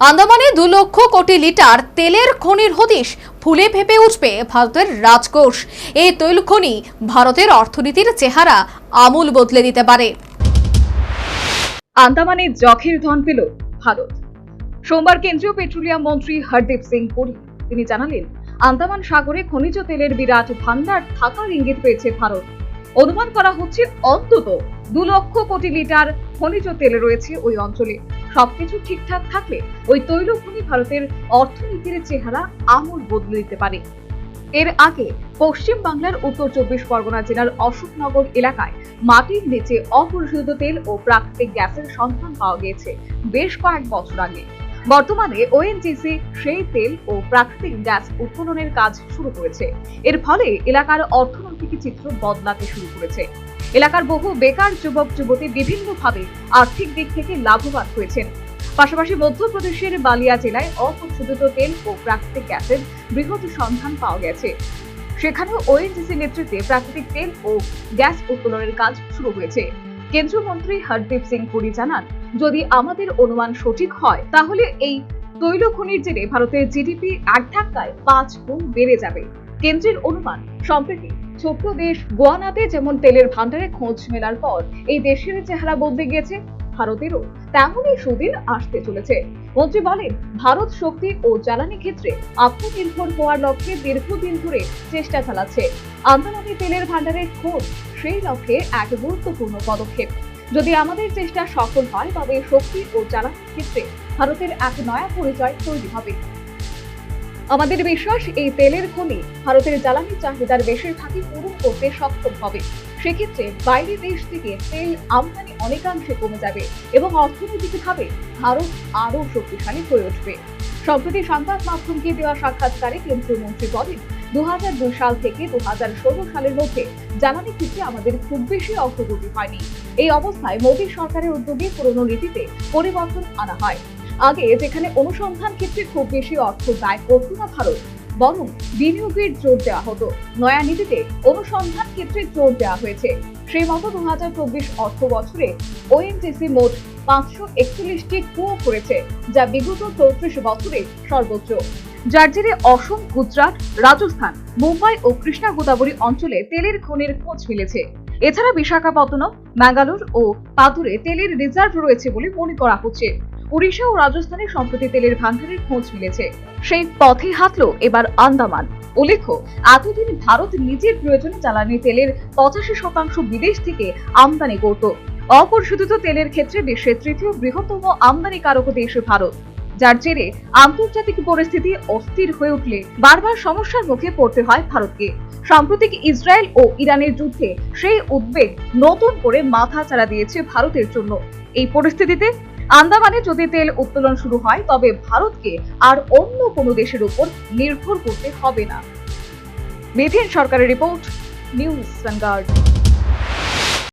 আন্দামানে দু লক্ষ কোটি লিটার তেলের খনির হদিশ ফুলে ফেপে উঠবে ভারতের রাজকোষ। এই তৈল খনি ভারতের অর্থনীতির চেহারা আমূল বদলে দিতে পারে। আন্দামানে জখের ধন পেল ভারত। সোমবার কেন্দ্রীয় পেট্রোলিয়াম মন্ত্রী হরদীপ সিং পুরী। তিনি জানালেন, আন্দামান সাগরে খনিজ তেলের বিরাট ভান্ডার থাকার ইঙ্গিত পেয়েছে ভারত। অনুমান করা হচ্ছে অন্তত দু লক্ষ কোটি লিটার খনিজ তেল রয়েছে ওই অঞ্চলে। সবকিছু ঠিকঠাক থাকলে ওই তৈল খনি ভারতের অর্থনীতির চেহারা আমূল বদলে দিতে পারে। এর আগে পশ্চিম বাংলার উত্তর চব্বিশ পরগনা জেলার অশোকনগর এলাকায় মাটির নিচে অপরিশোধিত তেল ও প্রাকৃতিক গ্যাসের সন্ধান পাওয়া গিয়েছে বেশ কয়েক বছর আগে। বর্তমানে ওএনজিসি সেই তেল ও প্রাকৃতিক গ্যাস উত্তোলনের কাজ শুরু করেছে। এর ফলে এলাকার অর্থনৈতিক চিত্র বদলাতে শুরু করেছে। এলাকার বহু বেকার যুবক, যুবতী বিভিন্নভাবে আর্থিক দিক থেকে লাভবান হয়েছেন। পাশাপাশি মধ্যপ্রদেশের বালিয়া জেলায় অপরিশোধিত তেল ও প্রাকৃতিক গ্যাসের বৃহৎ সন্ধান পাওয়া গেছে। সেখানেও ওএনজিসি নেতৃত্বে প্রাকৃতিক তেল ও গ্যাস উত্তোলনের কাজ শুরু হয়েছে। কেন্দ্রীয় মন্ত্রী হরদীপ সিং পুরী জানান, যদি আমাদের অনুমান সঠিক হয়, তাহলে এই তৈল খনির জেরে ভারতের জিডিপি এক ধাক্কায় পাঁচ গুণ বেড়ে যাবে। কেন্দ্রের অনুমান সম্প্রতি ছোট্ট দেশ গোয়ানাতে যেমন তেলের ভান্ডারে খোঁজ মেলার পর এই দেশের চেহারা বদলে গিয়েছে, ভারতেরও তেমনই সুদিন আসতে চলেছে। মন্ত্রী বলেন, ভারত শক্তি ও জ্বালানি ক্ষেত্রে আত্মনির্ভর হওয়ার লক্ষ্যে দীর্ঘদিন ধরে চেষ্টা চালাচ্ছে। আন্তর্জাতিক তেলের ভান্ডারের খোঁজ, সেই লক্ষ্যে এক গুরুত্বপূর্ণ পদক্ষেপ। যদি আমাদের চেষ্টা সফল হয়, তবে শক্তি ও জ্বালানি ক্ষেত্রে ভারতের এক নয়া পরিচয় তৈরি হবে। আমাদের বিশ্বাস, এই তেলের খনি ভারতের জ্বালানি চাহিদার বেশিরভাগই পূরণ করতে সক্ষম হবে। সেক্ষেত্রে বাইরের দেশ থেকে তেল আমদানি অনেকাংশে কমে যাবে এবং অর্থনৈতিকভাবে ভারত আরও শক্তিশালী হয়ে উঠবে। সম্প্রতি সংবাদ মাধ্যমকে দেওয়া সাক্ষাৎকারে কেন্দ্রীয় মন্ত্রী বলেন দু হাজার দুই সাল থেকে দু হাজার ষোলো সালের মধ্যে জ্বালানি ক্ষেত্রে আমাদের খুব বেশি অগ্রগতি হয়নি। এই অবস্থায় মোদী সরকারের উদ্যোগে পুরনো নীতিতে পরিবর্তন আনা হয়। আগে যেখানে অনুসন্ধান ক্ষেত্রে খুব বেশি অর্থ ব্যয় করত না ভারত, বরং বিনিয়োগের জোর দেওয়া হতো। নয়া নীতিতে অনুসন্ধান ক্ষেত্রে জোর দেওয়া হয়েছে। সেই মতো দু হাজার চব্বিশ অর্থ বছরে ওএনজিসি মোট পাঁচশো একচল্লিশটি কুয়ো করেছে, যা বিগত চৌত্রিশ বছরে সর্বোচ্চ। যার জেরে অসম, গুজরাট, রাজস্থান, মুম্বাই ও কৃষ্ণা গোদাবরী অঞ্চলে তেলের খনির খোঁজ মিলেছে। এছাড়া বিশাখাপত্তনম, ম্যাঙ্গালোর ও পাতুরে তেলের রিজার্ভ রয়েছে বলে মনে করা হচ্ছে। উড়িষ্যা ও রাজস্থানে সম্প্রতি তেলের ভান্ডারের খোঁজ মিলেছে। সেই পথে হাঁটলো এবার আন্দামান। উল্লেখ্য, এতদিন ভারত নিজের প্রয়োজনে জ্বালানি তেলের পঁচাশি শতাংশ বিদেশ থেকে আমদানি করত। অপরিশোধিত তেলের ক্ষেত্রে বিশ্বের তৃতীয় বৃহত্তম আমদানিকারক দেশ ভারত। যার জেরে আন্তর্জাতিক পরিস্থিতি অস্থির হয়ে উঠলে বারবার সমস্যার মুখে পড়তে হয় ভারতকে। সাম্প্রতিক ইসরায়েল ও ইরানের যুদ্ধে সেই উদ্বেগ নতুন করে মাথা চাড়া দিয়েছে ভারতের জন্য। এই পরিস্থিতিতে আন্দামানে যদি তেল উত্তোলন শুরু হয়, তবে ভারতকে আর অন্য কোনো দেশের উপর নির্ভর করতে হবে না। মেথিন সরকারের রিপোর্ট, নিউজ ভ্যানগার্ড